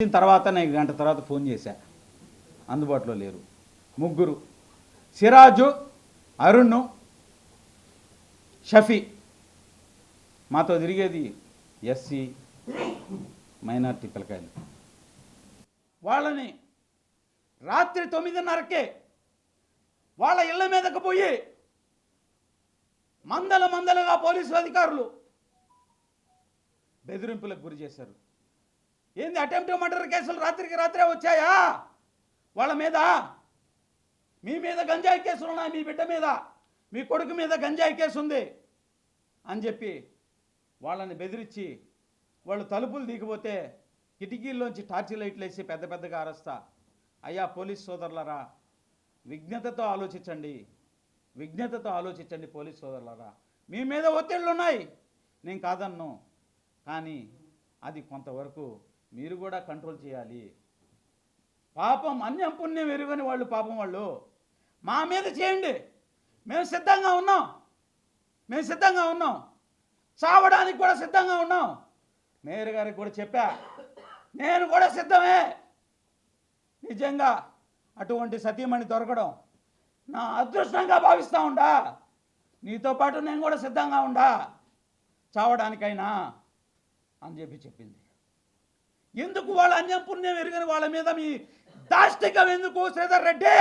వచ్చిన తర్వాత నేను గంట తర్వాత ఫోన్ చేశా. అందుబాటులో లేరు. ముగ్గురు. సిరాజు అరుణ్ షఫీ. మాతో తిరిగేది ఎస్సీ మైనార్టీ పిల్లకాయలు. వాళ్ళని రాత్రి తొమ్మిదిన్నరకే వాళ్ళ ఇళ్ళ మీదకు పోయి మందల మందలుగా పోలీసు అధికారులు బెదిరింపులకు గురి చేశారు. ఏంది అటెంప్ట్ మర్డర్ కేసులు రాత్రికి రాత్రే వచ్చాయా? వాళ్ళ మీద? మీ మీద గంజాయి కేసులు ఉన్నాయి మీ బిడ్డ మీద. మీ కొడుకు మీద గంజాయి కేసు ఉంది అని చెప్పి వాళ్ళని బెదిరించి వాళ్ళు తలుపులు దిగిపోతే కిటికీల్లోంచి టార్చ్ లైట్లు వేసి పెద్ద పెద్దగా అరస్తా. అయ్యా పోలీస్ సోదరులరా విజ్ఞతతో ఆలోచించండి. విజ్ఞతతో ఆలోచించండి పోలీస్ సోదరులరా. మీ మీద ఒత్తిళ్ళు ఉన్నాయి నేను కాదన్ను. కానీ అది కొంతవరకు మీరు కూడా కంట్రోల్ చేయాలి. పాపం అన్యం పుణ్యం ఎరుగని వాళ్ళు పాపం వాళ్ళు. మా మీద చేయండి. మేము సిద్ధంగా ఉన్నాం. మేము సిద్ధంగా ఉన్నాం. చావడానికి కూడా సిద్ధంగా ఉన్నాం. మేయర్ గారికి కూడా చెప్పా. నేను కూడా సిద్ధమే. నిజంగా అటువంటి సతీమణి దొరకడం నా అదృష్టంగా భావిస్తూ ఉండా. నీతో పాటు నేను కూడా సిద్ధంగా ఉండా. చావడానికైనా అని చెప్పి చెప్పింది. ఎందుకు వాళ్ళ అన్యం పుణ్యం ఎరుగని వాళ్ళ మీద మీ దాష్టికం ఎందుకు శ్రీధర్ రెడ్డి?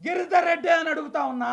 గిరిధర్ రెడ్డి అని అడుగుతా ఉన్నా.